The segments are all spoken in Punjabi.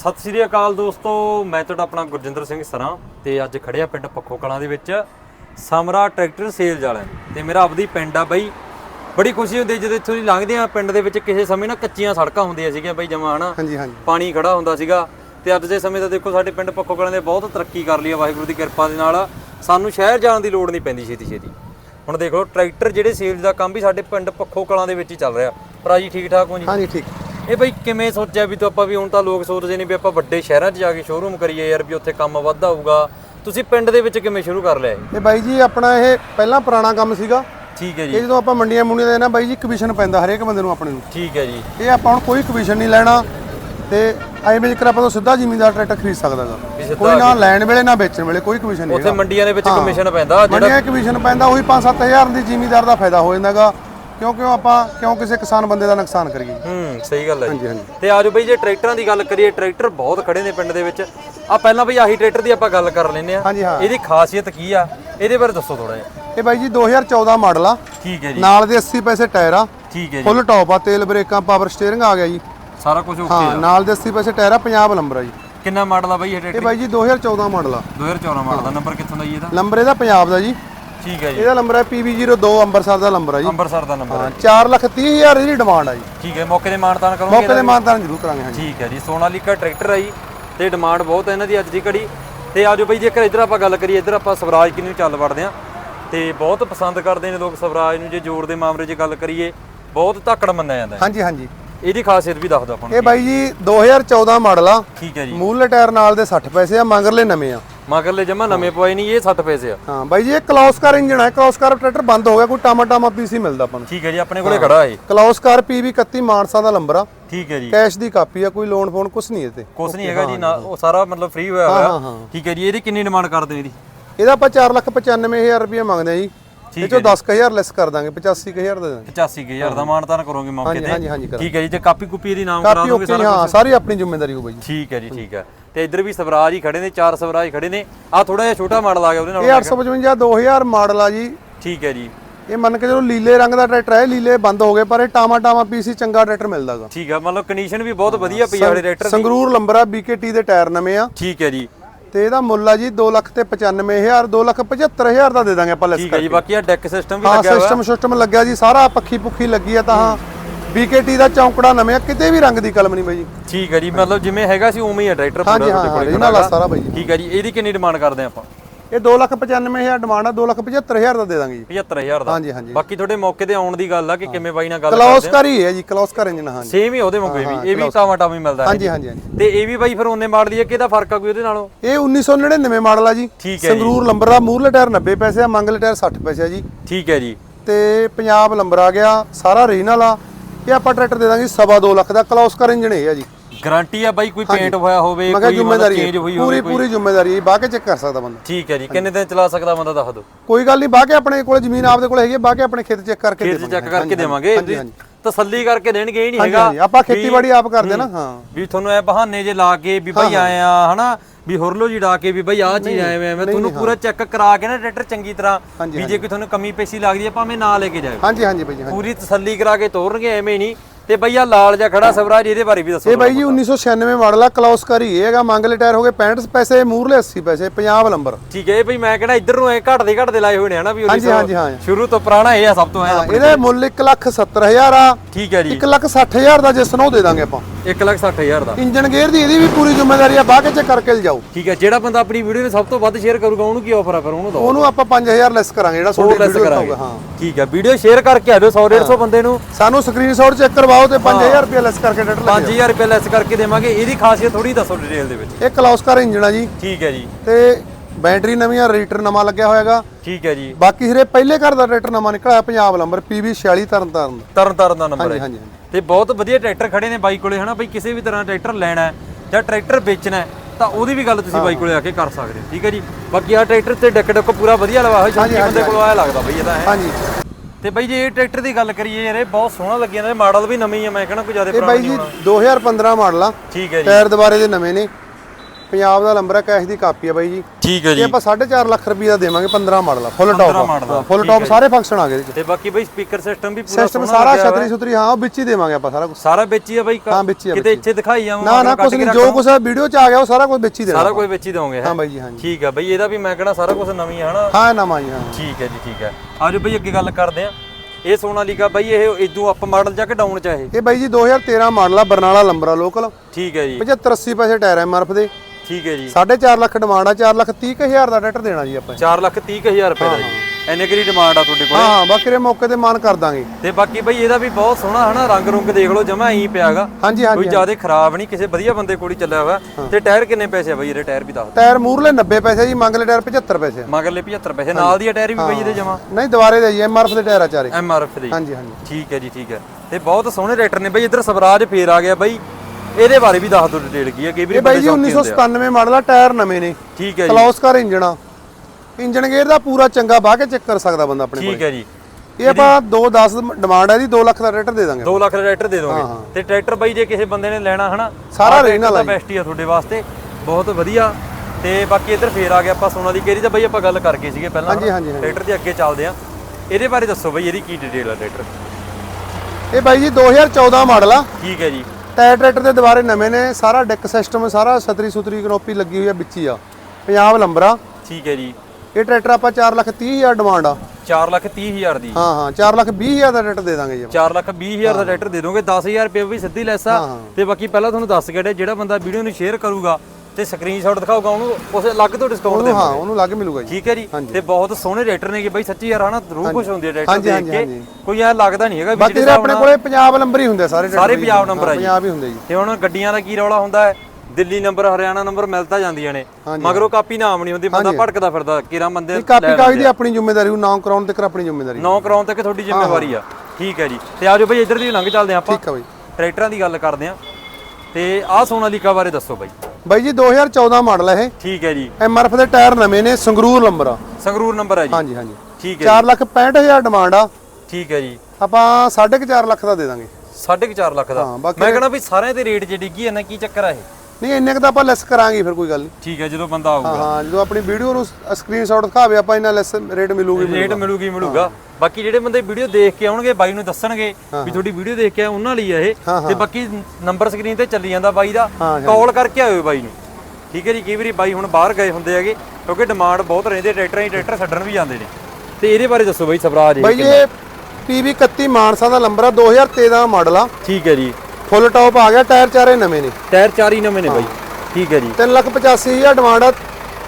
ਸਤਿ ਸ੍ਰੀ ਅਕਾਲ ਦੋਸਤੋ ਮੈਂ ਤੁਹਾਡਾ ਆਪਣਾ ਗੁਰਜਿੰਦਰ ਸਿੰਘ ਸਰਾਂ ਤੇ ਅੱਜ ਖੜਿਆ ਪਿੰਡ ਪੱਖੋ ਕਲਾਂ ਦੇ ਵਿੱਚ ਸਮਰਾ ਟਰੈਕਟਰ ਸੇਲਜ਼ ਵਾਲਿਆਂ ਦੀ ਤੇ ਮੇਰਾ ਆਪਦੀ ਪਿੰਡ ਆ ਬਾਈ ਬੜੀ ਖੁਸ਼ੀ ਹੁੰਦੀ ਜਦੋਂ ਇੱਥੋਂ ਦੀ ਲੰਘਦੇ ਆ ਪਿੰਡ ਦੇ ਵਿੱਚ ਕਿਸੇ ਸਮੇਂ ਨਾ ਕੱਚੀਆਂ ਸੜਕਾਂ ਹੁੰਦੀਆਂ ਸੀਗੀਆਂ ਬਾਈ ਜਮਾ ਹਨਾ? ਹਾਂਜੀ ਹਾਂਜੀ। ਪਾਣੀ ਖੜਾ ਹੁੰਦਾ ਸੀਗਾ। ਤੇ ਅੱਜ ਦੇ ਸਮੇਂ ਤਾਂ ਦੇਖੋ ਸਾਡੇ ਪਿੰਡ ਪੱਖੋ ਕਲਾਂ ਦੇ ਬਹੁਤ ਤਰੱਕੀ ਕਰ ਲਈ ਆ ਵਾਹਿਗੁਰੂ ਦੀ ਕਿਰਪਾ ਦੇ ਨਾਲ। ਸਾਨੂੰ ਸ਼ਹਿਰ ਜਾਣ ਦੀ ਲੋੜ ਨਹੀਂ ਪੈਂਦੀ ਛੇਤੀ ਛੇਤੀ ਹੁਣ ਦੇਖ ਲਓ ਟਰੈਕਟਰ ਜਿਹੜੇ ਸੇਲਜ਼ ਦਾ ਕੰਮ ਵੀ ਸਾਡੇ ਪਿੰਡ ਪੱਖੋ ਕਲਾਂ ਦੇ ਵਿੱਚ ਹੀ ਚੱਲ ਰਿਹਾ। ਭਰਾ ਜੀ ਠੀਕ ਠਾਕ ਹੋ ਜੀ? ਹਾਂਜੀ ਠੀਕ। ਇਹ ਬਈ ਕਿਵੇਂ ਸੋਚਿਆ ਵੀ ਤੂੰ ਆਪਾਂ ਵੀ ਹੁਣ ਤਾਂ ਲੋਕ ਸੋਚਦੇ ਨੇ ਵੀ ਆਪਾਂ ਵੱਡੇ ਸ਼ਹਿਰਾਂ 'ਚ ਜਾ ਕੇ ਸ਼ੋਰੂਮ ਕਰੀਏ ਯਾਰ ਵੀ ਉੱਥੇ ਕੰਮ ਵੱਧ ਆਊਗਾ ਤੁਸੀਂ ਪਿੰਡ ਦੇ ਵਿੱਚ ਕਿਵੇਂ ਸ਼ੁਰੂ ਕਰ ਲਿਆ ਇਹ? ਬਾਈ ਜੀ ਆਪਣਾ ਇਹ ਪਹਿਲਾਂ ਪੁਰਾਣਾ ਕੰਮ ਸੀਗਾ। ਠੀਕ ਹੈ ਇਹ ਜੀ ਜਦੋਂ ਆਪਾਂ ਮੰਡੀਆਂ ਮੁੰਡੀਆਂ ਦੇ ਨਾ ਬਾਈ ਜੀ ਕਮਿਸ਼ਨ ਪੈਂਦਾ ਹਰੇਕ ਬੰਦੇ ਨੂੰ ਆਪਣੇ ਨੂੰ। ਠੀਕ ਹੈ ਜੀ। ਇਹ ਆਪਾਂ ਹੁਣ ਕੋਈ ਕਮਿਸ਼ਨ ਨਹੀਂ ਲੈਣਾ। ਤੇ ਐਵੇਂ ਜੇਕਰ ਆਪਾਂ ਤੋਂ ਸਿੱਧਾ ਜ਼ਿਮੀਂਦਾਰ ਟਰੈਕਟਰ ਖਰੀਦ ਸਕਦਾ ਗਾ। ਵੀ ਸਿੱਧਾ ਕੋਈ ਨਾ ਲੈਣ ਵੇਲੇ ਨਾ ਵੇਚਣ ਵੇਲੇ ਕੋਈ ਕਮਿਸ਼ਨ ਨਹੀਂ ਉੱਥੇ ਮੰਡੀਆਂ ਦੇ ਵਿੱਚ ਕਮਿਸ਼ਨ ਪੈਂਦਾ ਜਿਹੜਾ ਮੰਡੀਆਂ ਕਮਿਸ਼ਨ ਪੈਂਦਾ ਉਹੀ 5-7000 ਦੀ ਜ਼ਿਮੀਂਦਾਰ ਦਾ ਫਾਇਦਾ ਹੋ ਜਾਂਦਾਗਾ ਕਿਉਂ ਕਿਉਂ ਆਪਾਂ ਕਿਉਂ ਕਿਸੇ ਕਿਸਾਨ ਬੰਦੇ ਦਾ ਨੁਕਸਾਨ ਕਰੀਏ? ਹੂੰ ਸਹੀ ਗੱਲ ਹੈ ਜੀ। ਹਾਂਜੀ ਹਾਂਜੀ। ਤੇ ਆਜੋ ਬਈ ਜੇ ਟਰੈਕਟਰਾਂ ਦੀ ਗੱਲ ਕਰੀਏ ਟਰੈਕਟਰ ਬਹੁਤ ਖੜੇ ਨੇ ਪਿੰਡ ਦੇ ਵਿੱਚ। ਆ ਪਹਿਲਾਂ ਬਈ ਆਹੀ ਟਰੈਕਟਰ ਦੀ ਆਪਾਂ ਗੱਲ ਕਰ ਲੈਨੇ ਆ ਹਾਂਜੀ ਹਾਂ। ਇਹਦੀ ਖਾਸੀਅਤ ਕੀ ਆ? ਇਹਦੇ ਬਾਰੇ ਦੱਸੋ ਥੋੜਾ ਜਿਹਾ। ਇਹ ਬਾਈ ਜੀ 2014 ਮਾਡਲ ਆ। ਠੀਕ ਹੈ ਜੀ। ਨਾਲ ਦੇ 80 ਪੈਸੇ ਟਾਇਰ ਆ। ਠੀਕ ਹੈ ਜੀ। ਫੁੱਲ ਟੌਪ ਆ ਤੇਲ ਬ੍ਰੇਕਾਂ ਪਾਵਰ ਸਟੀਅਰਿੰਗ ਆ ਗਿਆ ਜੀ। ਸਾਰਾ ਕੁਝ ਓਕੇ ਹਾਂ ਨਾਲ ਦੇ 80 ਪੈਸੇ ਟਾਇਰ ਆ ਪੰਜਾਬ ਨੰਬਰ ਆ ਜੀ। ਕਿੰਨਾ ਮਾਡਲ ਆ ਬਈ ਇਹ ਇਹ ਟਰੈਕਟਰ? ਬਾਈ ਜੀ 2014 ਮਾਡਲ ਆ। 2014 ਮਾਡਲ ਦਾ ਨੰਬਰ ਕਿੱਥੋਂ ਦਾ ਜੀ ਇਹਦਾ? ਨੰਬਰ ਇਹਦਾ ਪੰਜਾਬ ਦਾ ਜੀ। ਠੀਕ ਹੈ ਜੀ। ਇਹਦਾ ਨੰਬਰ ਹੈ PB02 ਅੰਮ੍ਰਿਤਸਰ ਦਾ ਨੰਬਰ ਹੈ ਜੀ। ਅੰਮ੍ਰਿਤਸਰ ਦਾ ਨੰਬਰ ਹਾਂ। 4 ਲੱਖ 30 ਹਜ਼ਾਰ ਇਹਦੀ ਡਿਮਾਂਡ ਆ ਜੀ। ਠੀਕ ਹੈ ਮੌਕੇ ਤੇ ਮਾਨਤਾਨ ਕਰੋਗੇ? ਮੌਕੇ ਤੇ ਮਾਨਤਾਨ ਜ਼ਰੂਰ ਕਰਾਂਗੇ ਹਾਂਜੀ। ਠੀਕ ਹੈ ਜੀ ਸੋਨਾਲੀਕਾ ਟਰੈਕਟਰ ਆ ਜੀ ਤੇ ਡਿਮਾਂਡ ਬਹੁਤ ਹੈ ਇਹਨਾਂ ਦੀ ਅੱਜ ਦੀ ਘੜੀ। ਤੇ ਆਜੋ ਬਈ ਜੇਕਰ ਇੱਧਰ ਆਪਾਂ ਗੱਲ ਕਰੀਏ ਇੱਧਰ ਆਪਾਂ ਸਵਰਾਜ ਕਿੰਨੀ ਚੱਲ ਵੜਦੇ ਆ ਤੇ ਬਹੁਤ ਪਸੰਦ ਕਰਦੇ ਨੇ ਲੋਕ ਸਵਰਾਜ ਨੂੰ ਜੇ ਜੋੜ ਦੇ ਮਾਮਲੇ 'ਚ ਗੱਲ ਕਰੀਏ ਬਹੁਤ ਧਾਕੜ ਮੰਨਿਆ ਜਾਂਦਾ ਹੈ। ਹਾਂਜੀ ਹਾਂਜੀ। ਇਹਦੀ ਖਾਸੀਅਤ ਵੀ ਦੱਸ ਦਿਓ ਆਪਾਂ ਨੂੰ। ਇਹ ਬਾਈ ਜੀ 2014 ਮਾਡਲ ਆ। ਠੀਕ ਹੈ ਜੀ। ਮੂਲ ਟਾਇਰ ਨਾਲ ਦੇ 60 ਪੈਸੇ ਆ ਮੰਗਰਲੇ ਨਵੇਂ ਆ। ਮਗਰਲੇ ਜਮਾ ਨਵੇਂ ਪਵਾਏ ਨਹੀਂ ਇਹ 60 ਪੈਸੇ ਆ। ਹਾਂ ਬਾਈ ਜੀ ਇਹ ਕਲੌਸਕਾਰ ਇੰਜਨ ਹੈ ਕਲੌਸਕਾਰ ਟਰੈਕਟਰ ਬੰਦ ਹੋ ਗਿਆ ਕੋਈ ਟਾਮਾ ਟਾਮਾ ਪੀਸੀ ਮਿਲਦਾ ਆਪਾਂ ਨੂੰ। ਠੀਕ ਹੈ ਜੀ ਆਪਣੇ ਕੋਲੇ ਖੜਾ ਹੈ ਕਲੌਸਕਾਰ PB 31 ਮਾਨਸਾ ਦਾ ਨੰਬਰ ਆ। ਠੀਕ ਹੈ ਜੀ। ਕੈਸ਼ ਦੀ ਕਾਪੀ ਆ ਕੋਈ ਲੋਨ ਫੋਨ ਕੁਛ ਨਹੀਂ ਇਹਤੇ ਕੁਛ ਨਹੀਂ ਹੈਗਾ ਜੀ ਨਾ ਉਹ ਸਾਰਾ ਮਤਲਬ ਫ੍ਰੀ ਹੋਇਆ ਹੋਇਆ। ਠੀਕ ਹੈ ਜੀ ਇਹਦੀ ਕਿੰਨੀ ਡਿਮਾਂਡ ਕਰਦੇ ਇਹਦੀ? ਇਹਦਾ ਆਪਾਂ 4,95,000 ਰੁਪਏ ਮੰਗਦੇ ਆ ਜੀ। ਇਹ ਚੋਂ 10000 ਲੈਸ ਕਰ ਦਾਂਗੇ 85000 ਦੇ ਦਾਂਗੇ। 85000 ਦਾ ਮਾਨਤਾਨ ਕਰੋਗੇ ਮੌਕੇ ਤੇ। ਹਾਂਜੀ ਹਾਂਜੀ ਠੀਕ ਹੈ ਜੀ ਜੇ ਕਾਪੀ ਕੁਪੀ ਇਹਦੀ ਨਾਮ ਕਰਾ ਦੋਗੇ ਓਕੇ ਹਾਂ ਸਾਰੀ ਆਪਣੀ ਜ਼ਿੰਮੇਵਾਰੀ ਹੋ ਬਾਈ ਜੀ। ਠੀਕ ਹੈ ਜੀ ਠੀਕ ਹੈ। ਤੇ ਇੱਧਰ ਵੀ ਸਵਰਾਜ ਹੀ ਖੜੇ ਨੇ ਚਾਰ ਸਵਰਾਜ ਖੜੇ ਨੇ। ਆ ਥੋੜਾ ਜਿਹਾ ਛੋਟਾ ਮਾਡਲ ਆ ਗਿਆ ਉਹਦੇ ਨਾਲ ਇਹ 855 2000 ਮਾਡਲ ਆ ਜੀ। ਠੀਕ ਹੈ ਜੀ। ਇਹ ਮੰਨ ਕੇ ਚਲੋ ਲੀਲੇ ਰੰਗ ਦਾ ਟਰੈਕਟਰ ਹੈ ਲੀਲੇ ਬੰਦ ਹੋ ਗਏ ਪਰ ਇਹ ਟਾਮਾ ਟਾਮਾ ਪੀਸੀ ਚੰਗਾ ਟਰੈਕਟਰ ਮਿਲਦਾਗਾ ਠੀਕ ਹੈ ਮਤਲਬ ਕੰਡੀਸ਼ਨ ਵੀ ਬਹੁਤ ਵਧੀਆ ਪਈ ਆ ਵਾਲੇ ਟਰੈਕਟਰ ਦੀ। ਸੰਗਰੂਰ ਲੰਬਰ ਆ BKT ਦੇ ਟਾਇਰ ਨਵੇਂ ਆ। ਠੀਕ ਹੈ ਜੀ। ਤੇ ਇਹਦਾ ਮੁੱਲ ਆ ਜੀ 2 ਲੱਖ ਤੇ 95000 2 ਲੱਖ 75000 ਦਾ ਦੇ ਦਾਂਗੇ ਆਪਾਂ ਲੈਸ ਠੀਕ ਹੈ ਜੀ ਬਾਕੀ ਆ ਡੈਕ ਸਿਸਟਮ ਵੀ ਹਾਂ ਲੱਗਿਆ ਹੋਇਆ। ਸਿਸਟਮ ਸਿਸਟਮ ਲੱਗਿਆ ਜੀ ਸਾਰਾ ਪੱਖੀ ਪੁੱਖੀ ਲੱਗੀ ਆ ਤਾਂ ਹਾਂ BKT ਦਾ ਚੌਂਕੜਾ ਨਵੇਂ ਆ ਕਿਤੇ ਵੀ ਰੰਗ ਦੀ ਕਲਮ ਨਹੀਂ ਬਾਈ ਜੀ। ਠੀਕ ਹੈ ਜੀ ਮਤਲਬ ਜਿਵੇਂ ਹੈਗਾ ਸੀ ਉਵੇਂ ਹੀ ਆ ਟਰੈਕਟਰ ਪੂਰਾ ਹਾਂਜੀ ਹਾਂ original ਆ ਸਾਰਾ ਬਾਈ ਜੀ। ਠੀਕ ਹੈ ਜੀ ਇਹਦੀ ਕਿੰਨੀ ਡਿਮਾਂਡ ਕਰਦੇ ਆਪਾਂ? ਇਹ 2 ਲੱਖ 95000 ਡਿਮਾਂਡ ਆ 2 ਲੱਖ 75000 ਦਾ ਦੇ ਦਾਂਗੇ ਜੀ। 75000 ਦਾ। ਹਾਂਜੀ ਹਾਂਜੀ। ਬਾਕੀ ਤੁਹਾਡੇ ਮੌਕੇ ਤੇ ਆਉਣ ਦੀ ਗੱਲ ਆ ਕਿ ਕਿਵੇਂ ਬਾਈ ਨਾਲ ਗੱਲ ਕਲੌਸਕਰ ਹੀ ਹੈ ਜੀ ਕਲੌਸਕਰ ਇੰਜਨ ਹਾਂਜੀ। ਸੇਮ ਹੀ ਉਹਦੇ ਇਹ ਵੀ ਇਹ ਵੀ ਟਾਮਾ ਟਾਮਾ ਹੀ ਮਿਲਦਾ ਹੈ ਹਾਂਜੀ ਹਾਂਜੀ ਤੇ ਇਹ ਵੀ ਬਾਈ ਫਿਰ ਉਹਨੇ ਮਾਡਲ ਹੀ ਹੈ ਕਿ ਇਹਦਾ ਫ਼ਰਕ ਆ ਕੋਈ ਉਹਦੇ ਨਾਲੋਂ? ਇਹ 1999 ਮਾਡਲ ਆ ਜੀ। ਠੀਕ ਹੈ ਜੀ। ਸੰਗਰੂਰ ਲੰਬਰ ਦਾ ਮੂਰਲੇ ਟਾਇਰ 90 ਪੈਸੇ ਆ ਮੰਗਲੇ ਟਾਇਰ 60 ਪੈਸੇ ਆ ਜੀ। ਠੀਕ ਹੈ ਜੀ। ਤੇ ਪੰਜਾਬ ਲੰਬਰ ਆ ਗਿਆ ਸਾਰਾ ਰੀਜਨਲ ਆ। ਇਹ ਆਪਾਂ ਟਰੈਕਟਰ ਦੇ ਦਾਂਗੇ ਸਵਾ ਦੋ ਲੱਖ ਦਾ। ਕਲੌਸਕਰ ਇੰਜਨ ਇਹ ਆ ਜੀ। ਗਾਰੰਟੀ ਆ ਬਾਈ ਕੋਈ ਪੇਂਟ ਹੋਇਆ ਹੋਵੇ ਕੋਈ ਜ਼ਿੰਮੇਵਾਰੀ ਚੇਂਜ ਹੋਈ ਹੋਵੇ ਪੂਰੀ ਪੂਰੀ ਜ਼ਿੰਮੇਵਾਰੀ ਹੈ ਬਾਹ ਕੇ ਚੈੱਕ ਕਰ ਸਕਦਾ ਬੰਦਾ। ਠੀਕ ਹੈ ਜੀ। ਕਿੰਨੇ ਦਿਨ ਚਲਾ ਸਕਦਾ ਬੰਦਾ ਦੱਸ ਦਿਓ। ਕੋਈ ਗੱਲ ਨਹੀਂ ਕੇ ਆਪਣੇ ਕੋਲ ਜ਼ਮੀਨ ਆਪਦੇ ਕੋਲ ਹੈਗੀ ਹੈ, ਬਾਹ ਕੇ ਆਪਣੇ ਖੇਤ ਚੈੱਕ ਕਰਕੇ ਖੇਤ ਚੈੱਕ ਕਰਕੇ ਦੇਵਾਂਗੇ। ਹਾਂਜੀ, ਹਾਂਜੀ। ਤਸੱਲੀ ਕਰਕੇ ਦੇਣਗੇ ਇਹ ਨਹੀਂ ਹਾਂਜੀ ਹੈਗਾ ਹਾਂਜੀ। ਆਪਾਂ ਖੇਤੀਬਾੜੀ ਆਪ ਕਰਦੇ ਨਾ। ਹਾਂ। ਵੀ ਤੁਹਾਨੂੰ ਇਹ ਬਹਾਨੇ ਜੇ ਲਾ ਕੇ ਵੀ ਭਾਈ ਆਏ ਆ ਹਨਾ? ਵੀ ਹੁਰਲੋ ਜੀ ਡਾ ਕੇ ਵੀ ਭਾਈ ਆਹ ਚੀਜ਼ ਆਏ ਮੈਂ ਤੁਹਾਨੂੰ ਪੂਰਾ ਚੈੱਕ ਕਰਾ ਕੇ ਨਾ ਟਰੈਕਟਰ ਚੰਗੀ ਤਰ੍ਹਾਂ ਵੀ ਜੇ ਕੋਈ ਤੁਹਾਨੂੰ ਕਮੀ ਪੇਸ਼ੀ ਲੱਗਦੀ ਹੈ ਭਾਵੇਂ ਨਾ ਲੈ ਕੇ ਜਾਓ ਹਾਂਜੀ ਹਾਂਜੀ ਬਾਈ ਜੀ ਹਾਂਜੀ। ਪੂਰੀ ਤਸੱਲੀ ਕਰਾ ਕੇ ਤੋਰਨਗੇ ਐਵੇਂ ਨਹੀਂ। ਤੇ ਬਈ ਆ ਲਾਲ ਜਿਹਾ ਖੜਾ ਸਵਰਾਜ ਇਹਦੇ ਬਾਰੇ ਵੀ ਦੱਸੋ ਇਹ ਬਾਈ ਜੀ 1996 ਮਾਡਲ ਆ ਕਲੌਸਕਰ ਹੀ ਇਹ ਹੈਗਾ ਮੰਗਲੇ ਟਾਇਰ ਹੋ ਗਏ 65 ਪੈਸੇ ਮੂਰਲੇ 80 ਪੈਸੇ ਪੰਜਾਬ ਲੰਬਰ ਠੀਕ ਹੈ ਇਹ ਬਈ ਮੈਂ ਕਹਿੰਦਾ ਇੱਧਰ ਨੂੰ ਐ ਘਟਦੇ ਘਟਦੇ ਲਾਏ ਹੋਏ ਨੇ ਹਨਾ ਵੀ ਹਾਂਜੀ, 1900 ਹਾਂਜੀ, ਹਾਂ। ਸ਼ੁਰੂ ਤੋਂ ਪੁਰਾਣਾ ਇਹ ਆ ਸਭ ਤੋਂ ਐ ਇਹਦੇ ਮੁੱਲ 1 ਲੱਖ 70000 ਆ। ਠੀਕ ਹੈ ਜੀ। 1 ਲੱਖ 60000 ਦਾ ਜਿਸ ਨੂੰ ਦੇ ਦਾਂਗੇ ਆਪਾਂ। 1 ਲੱਖ 60 ਹਜ਼ਾਰ ਦਾ। ਇੰਜਨ ਗੇਅਰ ਦੀ ਇਹਦੀ ਵੀ ਪੂਰੀ ਜ਼ਿੰਮੇਵਾਰੀ ਆ ਕੇ ਚੈੱਕ ਕਰਕੇ ਲਿਜਾਓ। ਠੀਕ ਹੈ ਜਿਹੜਾ ਬੰਦਾ ਆਪਣੀ ਵੀਡੀਓ ਨੂੰ ਸਭ ਤੋਂ ਵੱਧ ਸ਼ੇਅਰ ਕਰੂਗਾ ਉਹਨੂੰ ਕੀ ਆਫਰ ਆ ਫਿਰ ਉਹਨੂੰ ਦੋ ਉਹਨੂੰ ਆਪਾਂ 5000 ਲੈਸ ਕਰਾਂਗੇ ਜਿਹੜਾ ਤੁਹਾਡੇ ਲੈਸ ਵੀਡੀਓ ਹੋਊਗਾ ਹਾਂ। ਠੀਕ ਹੈ ਵੀਡੀਓ ਸ਼ੇਅਰ ਕਰਕੇ ਆ ਜਾਓ 100 150 ਬੰਦੇ ਨੂੰ। ਸਾਨੂੰ ਸਕਰੀਨਸ਼ਾਟ ਚੈੱਕ ਕਰਵਾਓ ਤੇ 5000 ਰੁਪਏ ਲੈਸ ਕਰਕੇ ਡਟ ਲੈ 5000 ਰੁਪਏ ਲੈਸ ਕਰਕੇ ਦੇਵਾਂਗੇ ਇਹਦੀ ਖਾਸੀਅਤ ਥੋੜੀ ਦੱਸੋ ਡਿਟੇਲ ਦੇ ਵਿੱਚ। ਇਹ ਕਲੌਸਕਰ ਇੰਜਨ ਆ ਜੀ। ਠੀਕ ਹੈ ਜੀ। ਤੇ ਬੈਟਰੀ ਨਵੀਂ ਆ ਰੀਟਰ ਨਵਾਂ ਲੱਗਿਆ ਹੋਇਆਗਾ। ਠੀਕ ਹੈ ਜੀ। ਬਾਕੀ ਸਿਰੇ ਪਹਿਲੇ ਘਰ ਦਾ ਟਰੈਕਟਰ ਨਵਾਂ ਨਿਕਲਿਆ ਪੰਜਾਬ ਨੰਬਰ PB 46 ਤਰਨਤਾਰਨ। ਦਾ ਤਰਨ ਤਾਰਨ ਦਾ ਨੰਬਰ ਹੈ। ਹਾਂਜੀ ਹਾਂਜੀ ਤੇ ਬਹੁਤ ਵਧੀਆ ਟਰੈਕਟਰ ਖੜੇ ਨੇ ਬਾਈ ਕੋਲੇ ਹਨਾ ਬਈ? ਕਿਸੇ ਵੀ ਤਰ੍ਹਾਂ ਟਰੈਕਟਰ ਲੈਣਾ ਹੈ ਜਾਂ ਟਰੈਕਟਰ ਵੇਚਣਾ ਹੈ ਤਾਂ ਉਹਦੀ ਵੀ ਗੱਲ ਤੁਸੀਂ ਬਾਈ ਕੋਲੇ ਆ ਕੇ ਕਰ ਸਕਦੇ ਹੋ। ਠੀਕ ਹੈ ਜੀ? ਬਾਕੀ ਆ ਟਰੈਕਟਰ ਤੇ ਡੱਕ ਡੱਕ ਪੂਰਾ ਵਧੀਆ ਲਵਾ ਹੋਇਆ ਛੋਟੇ ਬੰਦੇ ਕੋਲ ਆਇਆ ਲੱਗਦਾ ਬਈ ਇਹਦਾ ਹੈ। ਹਾਂਜੀ। ਤੇ ਬਾਈ ਜੇ ਇਹ ਟਰੈਕਟਰ ਦੀ ਗੱਲ ਕਰੀਏ ਯਾਰ ਇਹ ਬਹੁਤ ਸੋਹਣਾ ਲੱਗਿਆ ਜਾਂਦਾ ਮਾਡਲ ਵੀ ਨਵੀਂ ਹੈ ਮੈਂ ਕਹਿੰਦਾ ਕੋਈ ਜ਼ਿਆਦਾ ਇਹ ਪੁਰਾਣਾ ਬਾਈ ਨਹੀਂ ਜੀ ਹੋਣਾ। 2015 ਮਾਡਲ ਆ। ਠੀਕ ਹੈ ਜੀ। ਟਾਇਰ ਦੁਬਾਰੇ ਦੇ ਨਵੇਂ ਨੇ। ਪੰਜਾਬ ਦਾ ਨੰਬਰ ਹੈ ਕੈਸ਼ ਦੀ ਕਾਪੀ ਹੈ ਬਾਈ ਜੀ। ਠੀਕ ਹੈ ਇਹ ਜੀ। ਆਪਾਂ 4.5 ਲੱਖ ਰੁਪਏ ਦਾ ਦੇਵਾਂਗੇ 15 ਮਾਡਲ ਆ ਫੁੱਲ 15 ਮਾਡਲ ਦਾ, ਟੌਪ ਫੁੱਲ ਟੌਪ ਹੈ ਸਾਰੇ ਫੰਕਸ਼ਨ ਆ ਗਏ ਤੇ ਬਾਕੀ ਬਈ ਸਪੀਕਰ ਸਿਸਟਮ ਵੀ ਪੂਰਾ ਸਿਸਟਮ ਸਾਰਾ ਛਤਰੀ ਸੁਤਰੀ ਹਾਂ ਉਹ ਵਿੱਚ ਹੀ ਦੇਵਾਂਗੇ ਆਪਾਂ ਸਾਰਾ ਕੁਝ ਸਾਰਾ ਵਿੱਚ ਹੀ ਆ ਬਾਈ ਹਾਂ, ਵਿੱਚ ਹੀ ਕਿਤੇ ਇੱਥੇ ਦਿਖਾਈ ਜਾਵਾਂ ਨਾ ਨਾ ਕੁਝ ਨਹੀਂ ਜੋ ਕੁਝ ਵੀਡੀਓ ਚ ਆ ਗਿਆ ਉਹ ਸਾਰਾ ਕੁਝ ਵਿੱਚ ਹੀ ਦੇਣਾ ਸਾਰਾ ਕੁਝ ਵਿੱਚ ਹੀ ਦੋਗੇ ਹਾਂ ਬਾਈ ਜੀ ਹਾਂ ਠੀਕ ਆ ਬਈ ਇਹਦਾ ਵੀ ਮੈਂ ਕਹਣਾ ਸਾਰਾ ਕੁਝ ਨਵੀਂ ਹੈ ਹਨਾ? ਹਾਂ ਨਵਾਂ ਜੀ ਹਾਂ। ਠੀਕ ਹੈ ਜੀ ਠੀਕ ਹੈ। ਆਜੋ ਬਈ ਅੱਗੇ ਗੱਲ ਕਰਦੇ ਆ ਇਹ ਸੋਨਾਲੀਕਾ ਬਈ ਇਹ ਇਦੋਂ ਅਪ ਮਾਡਲ ਜਾਂ ਕਿ ਡਾਊਨ ਚ ਇਹ? ਇਹ ਬਾਈ ਜੀ 2013 ਮਾਡਲ ਆ ਬਰਨਾਲਾ ਲੰਬਰਾ ਲੋਕਲ ਠੀਕ ਹੈ ਜੀ। 75 80 ਪੈਸੇ ਟਾਇਰ ਐਮਆਰਐਫ ਦੇ। ਠੀਕ ਹੈ ਜੀ। 4.5 ਲੱਖ ਡਿਮਾਂਡ ਆ 4 ਲੱਖ 30 ਕੁ ਹਜ਼ਾਰ ਦਾ ਟਰੈਕਟਰ ਦੇਣਾ ਜੀ ਆਪਾਂ। 4 ਲੱਖ 30 ਕੁ ਹਜ਼ਾਰ ਰੁਪਏ ਦਾ ਜੀ। ਐਨੇ ਕਰੀ ਡਿਮਾਂਡ ਆ ਤੁਹਾਡੇ ਕੋਲ? ਹਾਂ ਹਾਂ ਬਾਕੀ ਦੇ ਮੌਕੇ ਤੇ ਮਾਨ ਕਰ ਦਾਂਗੇ। ਤੇ ਬਾਕੀ ਬਈ ਇਹਦਾ ਵੀ ਬਹੁਤ ਸੋਹਣਾ ਹਨਾ ਰੰਗ ਰੁੰਗ ਦੇਖ ਲਓ ਜਮਾ ਐਂ ਪਿਆਗਾ। ਹਾਂਜੀ ਕੋਈ ਹਾਂਜੀ। ਜ਼ਿਆਦਾ ਖਰਾਬ ਨਹੀਂ ਕਿਸੇ ਵਧੀਆ ਬੰਦੇ ਕੋਲ ਹੀ ਚੱਲਿਆ ਹੋਇਆ। ਤੇ ਟਾਇਰ ਕਿੰਨੇ ਪੈਸੇ ਆ ਬਈ ਇਹਦੇ? ਟਾਇਰ ਵੀ ਦੱਸ। ਟਾਇਰ ਮੂਰਲੇ 90 ਪੈਸੇ ਜੀ ਮੰਗ ਲੈ ਟਾਇਰ 75 ਪੈਸੇ ਆ। ਮਗਰਲੇ 75 ਪੈਸੇ। ਨਾਲ ਦੀ ਟਾਇਰ ਵੀ ਬਈ ਇਹਦੇ ਜਮਾ? ਨਹੀਂ ਦੁਬਾਰੇ ਦੇ ਜੀ ਐਮਆਰਐਫ ਦੇ ਟਾਇਰ ਆ ਚਾਰੇ। ਐਮ ਆਰ ਐਫ ਦੇ। ਹਾਂਜੀ ਹਾਂਜੀ। ਠੀਕ ਹੈ ਜੀ ਠੀਕ ਹੈ। ਤੇ ਬਹੁਤ ਸੋਹਣੇ ਰੇਟਰ ਨੇ ਬਈ ਇੱਧਰ ਸਵਰਾਜ ਫੇਰ ਆ ਗਿਆ ਬਈ। ਇਹਦੇ ਬਾਰੇ ਵੀ ਦੱਸ ਦਿਓ ਡਿਟੇਲ ਕੀ ਹੈ ਕਈ ਵਾਰੀ ਇਹ ਬਾਈ ਜੀ ਸ਼ੌਕੀ ਹੁੰਦੇ ਆ। 1997 ਮਾਡਲ ਆ ਟਾਇਰ ਨਵੇਂ ਨੇ। ਠੀਕ ਹੈ ਜੀ। ਕਲੌਸਕਰ ਇੰਜਣ ਆ। ਇੰਜਣ ਗੇਅਰ ਦਾ ਪੂਰਾ ਚੰਗਾ ਬਾਹ ਕੇ ਚੈੱਕ ਕਰ ਸਕਦਾ ਬੰਦਾ ਆਪਣੇ ਕੋਲ ਠੀਕ ਹੈ ਜੀ। ਇਹ ਆਪਾਂ 2.10 ਡਿਮਾਂਡ ਹੈ ਦੀ 2 ਲੱਖ ਦਾ ਟਰੈਕਟਰ ਦੇ ਦਾਂਗੇ। 2 ਲੱਖ ਦਾ ਟਰੈਕਟਰ ਦੇ ਦੋਗੇ। ਤੇ ਟਰੈਕਟਰ ਬਾਈ ਜੇ ਕਿਸੇ ਬੰਦੇ ਨੇ ਲੈਣਾ ਹਨਾ ਸਾਰਾ ਆ ਤਾਂ ਬੈਸਟ ਹੀ ਆ ਤੁਹਾਡੇ ਵਾਸਤੇ। ਬਹੁਤ ਵਧੀਆ। ਤੇ ਬਾਕੀ ਇੱਧਰ ਫੇਰ ਆ ਗਿਆ ਆਪਾਂ ਸੋਨਾ ਦੀ। ਕੇਰੀ ਤਾਂ ਬਾਈ ਆਪਾਂ ਗੱਲ ਕਰ ਗਏ ਸੀਗੇ ਪਹਿਲਾਂ ਹਾਂਜੀ, ਹਾਂਜੀ। ਟਰੈਕਟਰ ਦੇ ਅੱਗੇ ਚੱਲਦੇ ਆ। ਇਹਦੇ ਬਾਰੇ ਦੱਸੋ ਬਾਈ ਇਹਦੀ ਕੀ ਡਿਟੇਲ ਆ ਟਰੈਕਟਰ? ਇਹ ਬਾਈ ਜੀ 2014 ਮਾਡਲ ਆ। ਠੀਕ ਹੈ ਜੀ। ਟਾਇਰ ਟਰੈਕਟਰ ਦੇ ਦੁਬਾਰੇ ਨਵੇਂ ਨੇ ਸਾਰਾ ਡੈਕ ਸਿਸਟਮ ਸਾਰਾ ਛਤਰੀ ਸੁਤਰੀ ਕਨੋਪੀ ਲੱਗੀ ਹੋਈ ਆ ਵਿੱਚ ਹੀ ਆ। ਪੰਜਾਬ ਲੰਬਰਾ। ਠੀਕ ਹੈ ਜੀ। ਇਹ ਟਰੈਕਟਰ ਆਪਾਂ 4 ਲੱਖ 30 ਹਜ਼ਾਰ ਡਿਮਾਂਡ ਆ। 4 ਲੱਖ 30 ਹਜ਼ਾਰ ਦੀ। ਹਾਂ ਹਾਂ 4 ਲੱਖ 20 ਹਜ਼ਾਰ ਦਾ ਟਰੈਕਟਰ ਦੇ ਦਾਂਗੇ ਜੀ ਆਪਾਂ। 4 ਲੱਖ 20 ਹਜ਼ਾਰ ਦਾ ਟਰੈਕਟਰ ਦੇ ਦੋਗੇ 10000 ਰੁਪਏ ਵੀ ਸਿੱਧੀ ਲੈਸਾ। ਤੇ ਬਾਕੀ ਪਹਿਲਾਂ ਤੁਹਾਨੂੰ ਦੱਸ ਗਿਆ ਜਿਹੜਾ ਬੰਦਾ ਵੀਡੀਓ ਨੂੰ ਸ਼ੇਅਰ ਕਰੂਗਾ ਤੇ ਸਕਰੀਨਸ਼ਾਟ ਦਿਖਾਊਗਾ ਉਹਨੂੰ ਉਸ ਅਲੱਗ ਤੋਂ ਡਿਸਕਾਊਂਟ ਉਹਨੂੰ ਦੇ ਹਾਂ ਉਹਨੂੰ ਲੱਗ ਮਿਲੂਗਾ ਜੀ। ਠੀਕ ਹੈ ਜੀ। ਤੇ ਬਹੁਤ ਸੋਹਣੇ ਰੇਟਰ ਨੇਗੇ ਬਾਈ ਸੱਚੀ ਯਾਰ ਹਨਾ ਰੂਹ ਖੁਸ਼ ਹੁੰਦੀ ਹੈ ਰੇਟਰ ਹਾਂਜੀ, ਦੇਖ ਹਾਂਜੀ, ਕੇ। ਹਾਂਜੀ। ਕੋਈ ਐ ਲੱਗਦਾ ਨਹੀਂ ਹੈਗਾ ਵੀ ਬਾਕੀ ਜਿਹੜੇ ਆਪਣੇ ਕੋਲੇ ਪੰਜਾਬ ਨੰਬਰ ਹੀ ਹੁੰਦੇ ਆ ਸਾਰੇ ਸਾਰੇ ਪੰਜਾਬ। ਨੰਬਰ ਆ ਜੀ। ਪੰਜਾਬ ਹੀ ਹੁੰਦੇ ਜੀ। ਤੇ ਹੁਣ ਗੱਡੀਆਂ ਦਾ ਕੀ ਰੌਲਾ ਹੁੰਦਾ ਹੈ? ਦਿੱਲੀ ਨੰਬਰ ਹਰਿਆਣਾ ਨੰਬਰ ਮਿਲਦਾ ਜਾਂਦੀਆਂ ਨੇ। ਮਗਰੋਂ ਕਾਪੀ ਨਾਮ ਨਹੀਂ ਹੁੰਦੀ ਬੰਦਾ ਭਟਕਦਾ ਫਿਰਦਾ ਕਿਰਾ ਬੰਦੇ ਇਹ ਕਾਪੀ ਕਾਗਜ਼ ਦੀ ਆਪਣੀ ਜ਼ਿੰਮੇਵਾਰੀ ਉਹ ਨਾਮ ਕਰਾਉਣ ਤੇ ਆਪਣੀ ਜ਼ਿੰਮੇਵਾਰੀ। ਨੌ ਕਰਾਉਣ ਤੱਕ ਤੁਹਾਡੀ ਜ਼ਿੰਮੇਵਾਰੀ ਆ। ਠੀਕ ਹੈ ਜੀ। ਤੇ ਆਜੋ ਬਈ ਇੱਧਰ ਦੀ ਲੰਘ ਚੱਲਦੇ ਹਾਂ ਆਪਾਂ। ਠੀਕ ਆ ਬਾਈ। ਟਰੈਕਟਰਾਂ ਦੀ ਗੱਲ ਕਰਦੇ ਹਾਂ। ਤੇ ਆਹ ਸੋਨਾਲੀਕਾ ਬਾਰੇ ਦੱਸੋ ਬਾਈ। ਬਾਈ ਜੀ 2014 ਮਾਡਲ ਹੈ ਇਹ। ਠੀਕ ਹੈ ਜੀ। ਐਮਆਰਐਫ ਦੇ ਟਾਇਰ ਨਵੇਂ ਨੇ ਸੰਗਰੂਰ ਨੰਬਰ ਆ। ਸੰਗਰੂਰ ਨੰਬਰ ਹੈ ਜੀ। ਹਾਂਜੀ ਹਾਂਜੀ। ਠੀਕ ਹੈ 4 ਲੱਖ 65 ਹਜ਼ਾਰ ਡਿਮਾਂਡ ਆ। ਠੀਕ ਹੈ ਜੀ। ਆਪਾਂ 4.5 ਲੱਖ ਦਾ ਦੇ ਦਾਂਗੇ। 4.5 ਲੱਖ ਦਾ। ਮੈਂ ਕਹਿੰਦਾ ਵੀ ਸਾਰਿਆਂ ਦੇ ਰੇਟ ਜੇ ਡਿੱਗੀ ਹੈ ਨਾ ਕੀ ਚੱਕਰ ਆ ਇਹ? ਨਹੀਂ ਇੰਨੇ ਕੁ ਤਾਂ ਆਪਾਂ ਲੈਸ ਕਰਾਂਗੇ ਫਿਰ ਕੋਈ ਗੱਲ ਨਹੀਂ। ਠੀਕ ਹੈ ਜਦੋਂ ਬੰਦਾ ਆਊਗਾ। ਹਾਂ ਜਦੋਂ ਆਪਣੀ ਵੀਡੀਓ ਨੂੰ ਸਕਰੀਨਸ਼ਾਟ ਦਿਖਾਵੇ ਆਪਾਂ ਇਹਨਾਂ ਲੈਸ ਰੇਟ ਮਿਲੂਗੀ ਰੇਟ ਮਿਲੂਗੀ। ਮਿਲੂਗਾ ਬਾਕੀ ਜਿਹੜੇ ਬੰਦੇ ਵੀਡੀਓ ਦੇਖ ਕੇ ਆਉਣਗੇ ਬਾਈ ਨੂੰ ਦੱਸਣਗੇ ਵੀ ਤੁਹਾਡੀ ਵੀਡੀਓ ਦੇਖ ਕੇ ਆਏ ਉਹਨਾਂ ਲਈ ਆ ਇਹ। ਤੇ ਬਾਕੀ ਨੰਬਰ ਸਕਰੀਨ ਤੇ ਚੱਲੀ ਜਾਂਦਾ ਬਾਈ ਦਾ। ਕਾਲ ਕਰਕੇ ਆਇਓ ਬਾਈ ਨੂੰ। ਠੀਕ ਹੈ ਜੀ ਕਈ ਵਾਰੀ ਬਾਈ ਹੁਣ ਬਾਹਰ ਗਏ ਹੁੰਦੇ ਹੈਗੇ ਕਿਉਂਕਿ ਡਿਮਾਂਡ ਬਹੁਤ ਰਹਿੰਦੇ ਟਰੈਕਟਰਾਂ ਹੀ ਟਰੈਕਟਰ ਛੱਡਣ ਵੀ ਜਾਂਦੇ ਨੇ। ਤੇ ਇਹਦੇ ਬਾਰੇ ਦੱਸੋ ਬਾਈ ਸਵਰਾਜ ਇਹ ਬਾਈ ਇਹ PV 31 ਮਾਨਸਾ ਦਾ ਨੰਬਰ ਆ 2013 ਦਾ ਮਾਡਲ ਆ। ਠੀਕ ਹੈ ਜੀ। ਫੁੱਲ ਟੌਪ ਆ ਗਿਆ ਟਾਇਰ ਚਾਰੇ ਨਵੇਂ ਨੇ। ਟਾਇਰ ਚਾਰ ਹੀ ਨਵੇਂ ਨੇ ਬਾਈ। ਠੀਕ ਹੈ ਜੀ। 3 ਲੱਖ 85 ਹਜ਼ਾਰ ਡਿਮਾਂਡ ਆ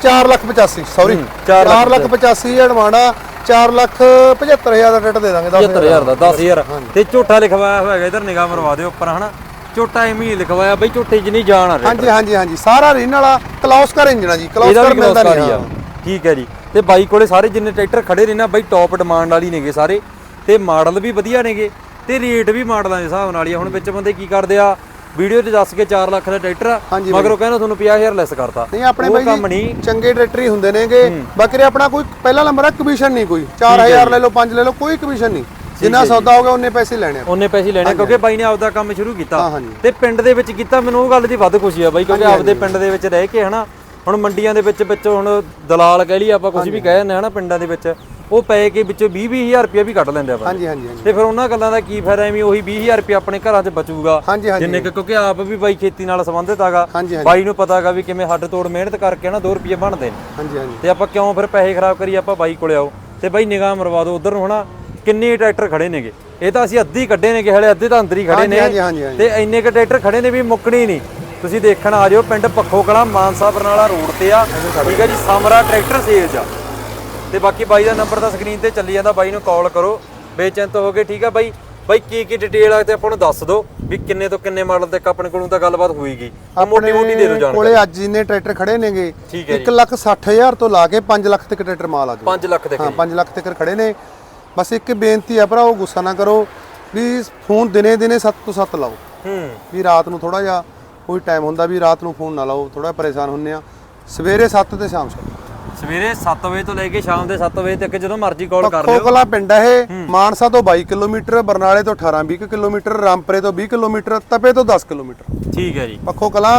4 ਲੱਖ 85 ਸੌਰੀ ਚਾਰ 4 ਲੱਖ 85 ਹਜ਼ਾਰ ਡਿਮਾਂਡ ਆ 4 ਲੱਖ 75 ਹਜ਼ਾਰ ਦਾ ਟਰੈਕਟਰ ਦੇ ਦਾਂਗੇ 10 75000 ਦਾ 10000 ਤੇ ਝੋਟਾ ਲਿਖਵਾਇਆ ਹੋਇਆ ਇਧਰ ਨਿਗਾਹ ਮਰਵਾ ਦਿਓ ਉੱਪਰ ਹਨਾ। ਝੋਟਾ ਐਵੇਂ ਹੀ ਲਿਖਵਾਇਆ ਬਾਈ ਝੋਟੇ ਜਿੰਨੀ ਜਾਣ ਆ ਰਿਹਾ ਹਾਂਜੀ ਹਾਂਜੀ ਹਾਂਜੀ। ਸਾਰਾ ਰੀਨ ਵਾਲਾ ਕਲੌਸਕਰ ਇੰਜਨ ਆ ਜੀ ਕਲੌਸਕਰ ਮਿਲਦਾ ਨਹੀਂ ਆ। ਠੀਕ ਹੈ ਜੀ। ਤੇ ਬਾਈ ਕੋਲੇ ਸਾਰੇ ਜਿੰਨੇ ਟਰੈਕਟਰ ਖੜੇ ਨੇ ਨਾ ਬਾਈ ਟੌਪ ਡਿਮਾਂਡ ਵਾਲੀ ਨੇਗੇ ਸਾਰੇ। ਤੇ ਮਾਡਲ ਵੀ ਵਧੀਆ ਨੇਗੇ। ਤੇ ਰੇਟ ਵੀ ਮਾਡਲਾਂ ਦੇ ਹਿਸਾਬ ਨਾਲ ਹੀ ਆ। ਹੁਣ ਵਿੱਚ ਬੰਦੇ ਕੀ ਕਰਦੇ ਆ? ਵੀਡੀਓ 'ਚ ਦੱਸ ਕੇ 4 ਲੱਖ ਦਾ ਟਰੈਕਟਰ ਆ। ਹਾਂਜੀ ਮਗਰੋਂ ਕਹਿੰਦਾ ਤੁਹਾਨੂੰ 50000 ਲੈਸ ਕਰਤਾ। ਨਹੀਂ ਆਪਣੇ ਉਹ ਬਾਈ ਕੰਮ ਜੀ ਨਹੀਂ। ਚੰਗੇ ਟਰੈਕਟਰ ਹੀ ਹੁੰਦੇ ਨੇਗੇ। ਬਾਕੀ ਰੇ ਆਪਣਾ ਕੋਈ ਪਹਿਲਾ ਨੰਬਰ ਆ ਕਮਿਸ਼ਨ ਨਹੀਂ ਕੋਈ। 4000 ਲੈ ਲਓ 5 ਲੈ ਲਓ ਕੋਈ ਕਮਿਸ਼ਨ ਨਹੀਂ। ਜਿੰਨਾ ਸੌਦਾ ਹੋਗਾ ਉਹਨੇ ਪੈਸੇ ਲੈਣੇ ਆ। ਉਹਨੇ ਪੈਸੇ ਲੈਣੇ ਕਿਉਂਕਿ ਬਾਈ ਨੇ ਆਪਦਾ ਕੰਮ ਸ਼ੁਰੂ ਕੀਤਾ। ਹਾਂ ਹਾਂਜੀ। ਤੇ ਪਿੰਡ ਦੇ ਵਿੱਚ ਕੀਤਾ ਮੈਨੂੰ ਉਹ ਗੱਲ ਦੀ ਵੱਧ ਖੁਸ਼ੀ ਆ ਬਾਈ ਕਿਉਂਕਿ ਆਪਦੇ ਪਿੰਡ ਦੇ ਵਿੱਚ ਰਹਿ ਕੇ ਹਨਾ ਹੁਣ ਮੰਡੀਆਂ ਦੇ ਵਿੱਚ ਵਿੱਚ ਹੁਣ ਦਲਾਲ ਕਹਿ ਲਈ ਆਪਾਂ ਕੁਝ ਵੀ ਕਹਿ ਜਾਂਦੇ ਹਨਾ ਪਿੰਡਾਂ ਦੇ ਵਿੱਚ। ਉਹ ਪੈ ਕੇ ਵਿੱਚੋਂ 20 20000 ਰੁਪਏ ਵੀ ਕੱਢ ਲੈਂਦੇ ਆ ਬਾਈ ਹਾਂਜੀ ਹਾਂਜੀ ਹਾਂਜੀ। ਤੇ ਫਿਰ ਉਹਨਾਂ ਗੱਲਾਂ ਦਾ ਕੀ ਫਾਇਦਾ? ਐਵੇਂ ਉਹੀ 20000 ਰੁਪਏ ਆਪਣੇ ਘਰਾਂ 'ਚ ਬਚੂਗਾ। ਹਾਂਜੀ ਹਾਂਜੀ। ਜਿੰਨੇ ਕੁ ਕਿਉਂਕਿ ਆਪ ਵੀ ਬਾਈ ਖੇਤੀ ਨਾਲ ਸੰਬੰਧਿਤ ਹੈਗਾ ਹਾਂਜੀ ਹਾਂਜੀ। ਬਾਈ ਨੂੰ ਪਤਾ ਹੈਗਾ ਵੀ ਕਿਵੇਂ ਹੱਡ ਤੋੜ ਮਿਹਨਤ ਕਰਕੇ ਨਾ 2 ਰੁਪਏ ਬਣਦੇ ਨੇ। ਹਾਂਜੀ ਹਾਂਜੀ। ਤੇ ਆਪਾਂ ਕਿਉਂ ਫਿਰ ਪੈਸੇ ਖਰਾਬ ਕਰੀਏ? ਆਪਾਂ ਬਾਈ ਕੋਲੇ ਆਓ। ਤੇ ਬਾਈ ਨਿਗਾਹ ਮਰਵਾ ਦਿਓ ਉਧਰ ਨੂੰ ਹਨਾ। ਕਿੰਨੇ ਟਰੈਕਟਰ ਖੜੇ ਨੇਗੇ? ਇਹ ਤਾਂ ਅਸੀਂ ਅੱਧੀ ਕੱਢੇ ਨੇਗੇ ਹਲੇ ਅੱਧੇ ਤਾਂ ਅੰਦਰ ਹੀ ਖੜੇ ਨੇ। ਹਾਂਜੀ ਹਾਂਜੀ ਹਾਂਜੀ। ਤੇ ਇੰਨੇ ਕ ਟਰੈਕਟਰ ਖੜੇ ਨੇ ਵੀ ਮੁੱਕਣੀ ਨਹੀਂ। ਤੁਸੀਂ ਦੇਖਣ ਆ ਜਿਓ ਪਿੰਡ ਪੱਖੋ ਕਲਾ ਮਾਨਸਾ ਬਰਨਾਲਾ ਰੋਡ ਤੇ ਆ। ਠੀਕ ਹੈ ਜੀ ਸਮਰਾ ਟਰੈਕਟਰ ਸੇਲਜ ਆ। ਤੇ ਬਾਕੀ ਬਾਈ ਦਾ ਨੰਬਰ ਤਾਂ ਸਕਰੀਨ ਤੇ ਚੱਲੀ ਜਾਂਦਾ ਬਾਈ ਨੂੰ ਕਾਲ ਕਰੋ। ਬੇਚਿੰਤ ਹੋ ਗਏ ਠੀਕ ਆ ਬਾਈ? ਬਾਈ ਕੀ ਕੀ ਡਿਟੇਲ ਆ ਤੇ ਆਪਾਂ ਨੂੰ ਦੱਸ ਦਿਓ ਵੀ ਕਿੰਨੇ ਤੋਂ ਕਿੰਨੇ ਮਾਡਲ ਤੱਕ ਆਪਣੇ ਕੋਲੋਂ ਤਾਂ ਗੱਲਬਾਤ ਹੋਈਗੀ। ਮੋਟੀ ਮੋਟੀ ਦੇ ਦਿਓ ਜਾਣਕਾਰੀ। ਕੋਲੇ ਅੱਜ ਜਿੰਨੇ ਟਰੈਕਟਰ ਖੜੇ ਨੇਗੇ ਠੀਕ ਹੈ 1 ਲੱਖ 60 ਹਜ਼ਾਰ ਤੋਂ ਲਾ ਕੇ 5 ਲੱਖ ਤੱਕ ਟਰੈਕਟਰ ਮਾਲ ਆ ਜਾਊ 5 ਲੱਖ ਦੇ ਹਾਂ 5 ਲੱਖ ਤੱਕ ਖੜੇ ਨੇ। ਬਸ ਇੱਕ ਬੇਨਤੀ ਆ ਭਰਾਓ ਗੁੱਸਾ ਨਾ ਕਰੋ ਵੀ ਫੋਨ ਦਿਨੇ ਦਿਨੇ 7 ਤੋਂ 7 ਲਾਓ। ਹੂੰ। ਵੀ ਰਾਤ ਨੂੰ ਥੋੜਾ ਜਿਹਾ ਕੋਈ ਟਾਈਮ ਹੁੰਦਾ ਵੀ ਰਾਤ ਨੂੰ ਫੋਨ ਨਾ ਲਾਓ ਥੋੜਾ ਪਰੇਸ਼ਾਨ ਹੁੰਨੇ ਆ। ਸਵੇਰੇ 7 ਤੇ ਸ਼ਾਮ 7 ਸਵੇਰੇ 7 ਵਜੇ ਤੋਂ ਲੈ ਕੇ ਸ਼ਾਮ ਦੇ 7 ਵਜੇ ਤੱਕ ਜਦੋਂ ਮਰਜ਼ੀ ਕਾਲ ਕਰ ਲਿਓ। ਕੋਕਲਾ ਪਿੰਡ ਹੈ ਇਹ ਮਾਨਸਾ ਤੋਂ 22 ਕਿਲੋਮੀਟਰ ਬਰਨਾਲੇ ਤੋਂ 18 20 ਕਿਲੋਮੀਟਰ ਰਾਮਪਰੇ ਤੋਂ 20 ਕਿਲੋਮੀਟਰ ਤਪੇ ਤੋਂ 10 ਕਿਲੋਮੀਟਰ। ਠੀਕ ਹੈ ਜੀ। ਪੱਖੋ ਕਲਾ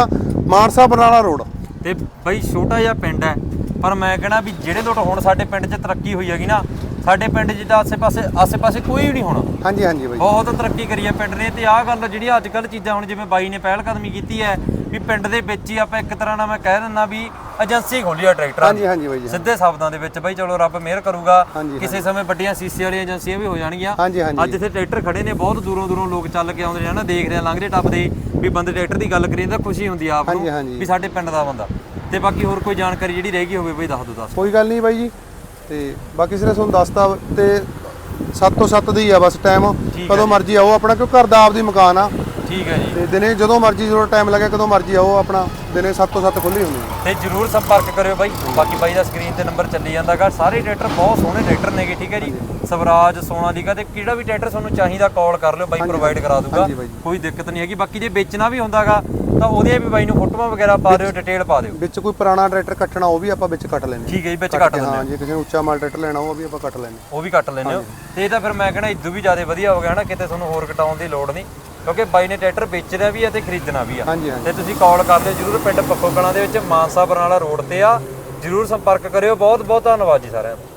ਮਾਨਸਾ ਬਰਨਾਲਾ ਰੋਡ। ਤੇ ਬਈ ਛੋਟਾ ਜਿਹਾ ਪਿੰਡ ਹੈ ਪਰ ਮੈਂ ਕਹਿਣਾ ਵੀ ਜਿਹੜੇ ਲੋਟ ਹੁਣ ਸਾਡੇ ਪਿੰਡ 'ਚ ਤਰੱਕੀ ਹੋਈ ਹੈਗੀ ਨਾ ਸਾਡੇ ਪਿੰਡ ਤਾਂ ਆਸੇ-ਪਾਸੇ ਆਸੇ-ਪਾਸੇ ਕੋਈ ਵੀ ਨਹੀਂ ਹੋਣਾ। ਹਾਂਜੀ ਹਾਂਜੀ ਬਾਈ। ਬਹੁਤ ਤਰੱਕੀ ਕਰੀ ਹੈ ਪਿੰਡ ਨੇ ਤੇ ਆਹ ਗੱਲ ਜਿਹੜੀ ਅੱਜ ਕੱਲ ਚੀਜ਼ਾਂ ਹੁਣ ਜਿਵੇਂ ਬਾਈ ਨੇ ਪਹਿਲ ਕਦਮੀ ਕੀਤੀ ਹੈ ਵੀ ਪਿੰਡ ਦੇ ਵਿੱਚ ਹੀ ਆਪਾਂ ਇੱਕ ਤਰ੍ਹਾਂ ਨਾਲ ਮੈਂ ਕਹਿ ਦਿੰਦਾ ਵੀ ਏਜੰਸੀ ਖੋਲੀ ਆ ਟਰੈਕਟਰਾਂ ਦੀ। ਹਾਂਜੀ ਹਾਂਜੀ ਬਾਈ ਸਿੱਧੇ ਸ਼ਬਦਾਂ ਦੇ ਵਿੱਚ ਬਾਈ ਚਲੋ ਰੱਬ ਮਿਹਰ ਕਰੂਗਾ ਕਿਸੇ ਸਮੇਂ ਵੱਡੀਆਂ ਸੀਸੀ ਵਾਲੀਆਂ ਏਜੰਸੀਆਂ ਵੀ ਹੋ ਜਾਣਗੀਆਂ। ਅੱਜ ਇੱਥੇ ਟਰੈਕਟਰ ਖੜੇ ਨੇ ਬਹੁਤ ਦੂਰੋਂ ਦੂਰੋਂ ਲੋਕ ਚੱਲ ਕੇ ਆਉਂਦੇ ਨੇ ਨਾ ਦੇਖਦੇ ਆ ਲੰਘਦੇ ਟੱਪਦੇ ਵੀ ਬੰਦੇ ਟਰੈਕਟਰ ਦੀ ਗੱਲ ਕਰੀਏ ਤਾਂ ਖੁਸ਼ੀ ਹੁੰਦੀ ਆ ਆਪ ਨੂੰ। ਵੀ ਸਾਡੇ ਪਿੰਡ ਦਾ ਬੰਦਾ। ਤੇ ਬਾਕੀ ਹੋਰ ਕੋਈ ਜਾਣਕਾਰੀ ਜਿਹੜੀ ਰਹਿ ਗਈ ਹੋਵੇ ਬਈ ਦੱਸ ਦਿਓ ਦੱਸ ਕੋਈ ਗੱਲ ਨਹੀਂ ਬਾਈ ਜੀ। ਤੇ ਬਾਕੀ ਸਿਰੇ ਤੁਹਾਨੂੰ ਦੱਸਤਾ ਤੇ 7 ਤੋਂ 7 ਦੀ ਆ ਬਸ ਟਾਈਮ ਕਦੋਂ ਮਰਜ਼ੀ ਆਓ ਆਪਣਾ ਕਿਉਂ ਘਰ ਦਾ ਆਪਦੀ ਮਕਾਨ ਆ। ਠੀਕ ਹੈ ਜੀ। ਤੇ ਦਿਨੇ ਜਦੋਂ ਮਰਜ਼ੀ ਜਦੋਂ ਟਾਈਮ ਲੱਗੇ ਕਦੋਂ ਮਰਜ਼ੀ ਆਓ ਆਪਣਾ। ਦਿਨੇ 7 ਤੋਂ 7 ਖੁੱਲੀ ਹੁੰਦੀ ਹੈ। ਤੇ ਜਰੂਰ ਸੰਪਰਕ ਕਰਿਓ ਬਾਈ। ਬਾਕੀ ਬਾਈ ਦਾ ਸਕਰੀਨ ਤੇ ਨੰਬਰ ਚੱਲੀ ਜਾਂਦਾਗਾ ਸਾਰੇ ਟਰੈਕਟਰ ਬਹੁਤ ਸੋਹਣੇ ਟਰੈਕਟਰ ਨੇਗੇ ਠੀਕ ਹੈ ਜੀ। ਸਵਰਾਜ ਸੋਨਾਲੀਕਾ ਤੇ ਕਿਹੜਾ ਵੀ ਟਰੈਕਟਰ ਤੁਹਾਨੂੰ ਚਾਹੀਦਾ ਕਾਲ ਕਰ ਲਿਓ ਬਾਈ ਪ੍ਰੋਵਾਈਡ ਕਰਾ ਦੂਗਾ। ਕੋਈ ਦਿੱਕਤ ਨਹੀਂ ਹੈਗੀ। ਬਾਕੀ ਜੇ ਵੇਚਣਾ ਵੀ ਹੁੰਦਾਗਾ ਤਾਂ ਉਹਦੀਆਂ ਵੀ ਬਾਈ ਨੂੰ ਫੋਟੋਆਂ ਵਗੈਰਾ ਪਾ ਦਿਓ ਡਿਟੇਲ ਪਾ ਦਿਓ। ਵਿੱਚ ਕੋਈ ਪੁਰਾਣਾ ਟਰੈਕਟਰ ਕੱਟਣਾ ਉਹ ਵੀ ਆਪਾਂ ਵਿੱਚ ਕੱਟ ਲੈਂਦੇ ਠੀਕ ਹੈ ਜੀ ਵਿੱਚ ਕੱਟ ਦਿੰਦੇ ਹਾਂ ਜੇ ਕਿਸੇ ਨੇ ਉੱਚਾ ਮਾਲ ਟਰੈਕਟਰ ਲੈਣਾ ਉਹ ਵੀ ਆਪਾਂ ਕੱਟ ਲੈਂਦੇ ਉਹ ਵੀ ਕੱਟ ਹੋ। ਤੇ ਇਹ ਤਾਂ ਫਿਰ ਮੈਂ ਕਹਿੰਦਾ ਇਦੋਂ ਵੀ ਜ਼ਿਆਦਾ ਵਧੀਆ ਹੋ ਗਿਆ ਨਾ ਕਿਤੇ ਤੁਹਾਨੂੰ ਹੋਰ ਕਟਾਉਣ ਦੀ ਲੋੜ ਨਹੀਂ। ਕਿਉਂਕਿ ਬਾਈ ਨੇ ਟਰੈਕਟਰ ਵੇਚਣਾ ਵੀ ਹੈ ਤੇ ਖਰੀਦਣਾ ਵੀ ਆ। ਹਾਂਜੀ ਹਾਂਜੀ। ਤੇ ਤੁਸੀਂ ਕਾਲ ਕਰ ਲਿਓ ਜਰੂਰ ਪਿੰਡ ਪੱਖੋ ਕਲਾਂ ਦੇ ਵਿੱਚ ਮਾਨਸਾ ਬਰਨਾਲਾ ਰੋਡ ਤੇ ਆ। ਜਰੂਰ ਸੰਪਰਕ ਕਰਿਓ। ਬਹੁਤ ਬਹੁਤ ਧੰਨਵਾਦ ਜੀ ਸਾਰਿਆਂ ਦਾ।